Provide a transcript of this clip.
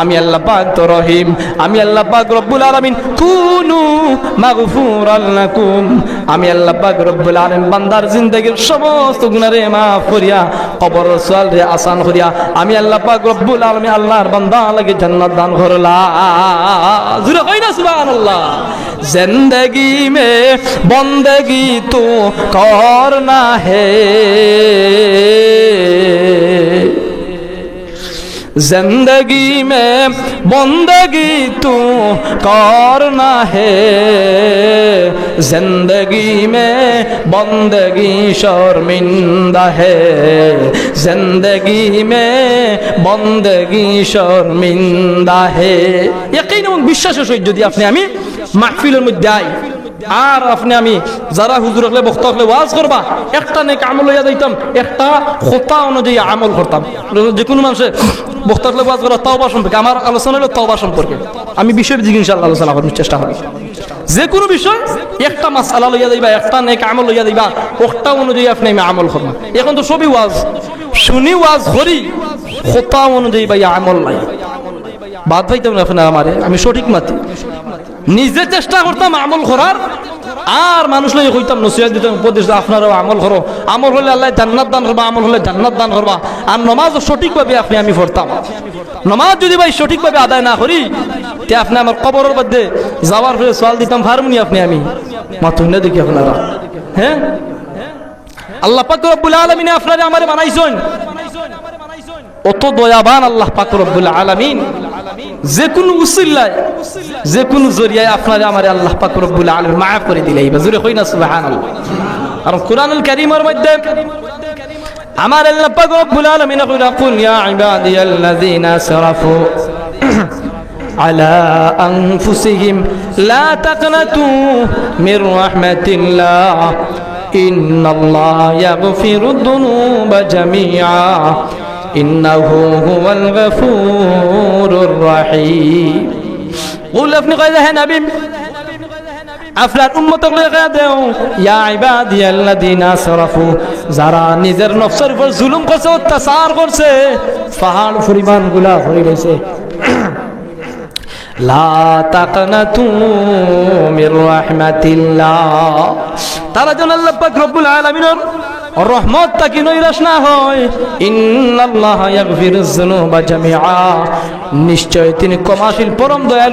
আমি আল্লাহ পাক তো রহিম, আমি আল্লাহ পাক রব্বুল আলামিন, কুনু মাগফুরাল লাকুম। আমি আল্লাহ পাক রব্বুল আলামিন, বান্দার জিন্দেগীর সমস্ত গুনারে মাফ করিয়া, কবর সওয়াল রে আসান করিয়া, আমি আল্লাহ পাক রব্বুল আলামিন আল্লাহর বান্দা লাগে জান্নাত দান করলা জুরে কই না, সুবহানাল্লাহ। জিন্দেগি মে বন্দেগি তো করনা হে। जिंदगी में बंदगी तू करना है जिंदगी में बंदगी शर्मिंदा है जिंदगी में बंदगी शर्मिंदा है यकीन এবং বিশ্বাসের সহিত যদি আপনি আমি মাহফিলের মধ্যে আই আর আপনি আমি যারা হুজুর হলে বক্তা হলে ওয়াজ করবা, একটা নেক আমল লইয়া দিতাম একটা খোতা অনুযায়ী আমল করতাম। যে কোনো মানুষে বক্তা হলে ওয়াজ করা তওবা সম্পর্কে, আমার আলোচনা হলো তওবা সম্পর্কে। আমি বিষয়ের দিকে ইনশাআল্লাহ আলোচনা করার চেষ্টা করি। যে কোনো বিষয়, একটা মাসালা লইয়া দিবা একটা নেক আমল লইয়া দিবা একটা অনুযায়ী আপনি আমি আমল করবা। এখন তো সবই ওয়াজ। শুনি ওয়াজ করি, খোতা অনুযায়ী ভাই আমল নাই। বাদ পাইতাম না আপনার আমারে, আমি সঠিক মাতি। নিজে চেষ্টা করতাম আমল করার, আর মানুষ লাগে কইতাম, নসিহত দিতাম, উপদেশ আপনারাও আমল করো। আমল হলে আল্লাহ জান্নাত দান করবা, আমল হলে জান্নাত দান করবা। আর নমাজ সঠিকভাবে আপনি আমি পড়তাম। নমাজ যদি ভাই সঠিকভাবে আদায় না করি, তে আপনি আমার কবরের মধ্যে যাওয়ার ফলে সওয়াল দিতাম পারবনি আপনি আমি? মাতুন না দেখি আপনারা। হ্যাঁ? আল্লাহ পাক রব্বুল আলামিন আপনারা আমারে বানাইছেন। অত দয়াবান আল্লাহ পাক রব্বুল আলামিন। যে কোনো উসিল্লায় যে কোনো জরিয়ায় আপনারে আমারে আল্লাহ পাক রব্বুল আলামিন মাফ করে দিলে এইবার জোরে কই না সুবহানাল্লাহ আর কোরআনুল কারীমের মধ্যে আমার আল্লাহ পাক রব্বুল আলামিন কইরা কুল ইয়া ইবাদিয়াল্লাযিনা আসরাফু على أنفسهم لا تقنطوا من رحمة الله إن الله يغفر الذنوب جميعا إنه هو الغفور الرحيم বললে আপনি কয় লেখা দেও। ইয়া সরাফু যারা নিজের নফসের উপর জুলুম করছে, অত্যাচার করছে, পাহাড় পরিমাণগুলা হয়ে তারা যেন আল্লাহ পাক রব্বুল আলামিনের রহমত নৈরাশ না হয়। ইন্নাল্লাহ ইয়াগফিরুজ যুনুবা জামিআ। নিশ্চয় তিনি ক্ষমাশীল, পরম দয়ালু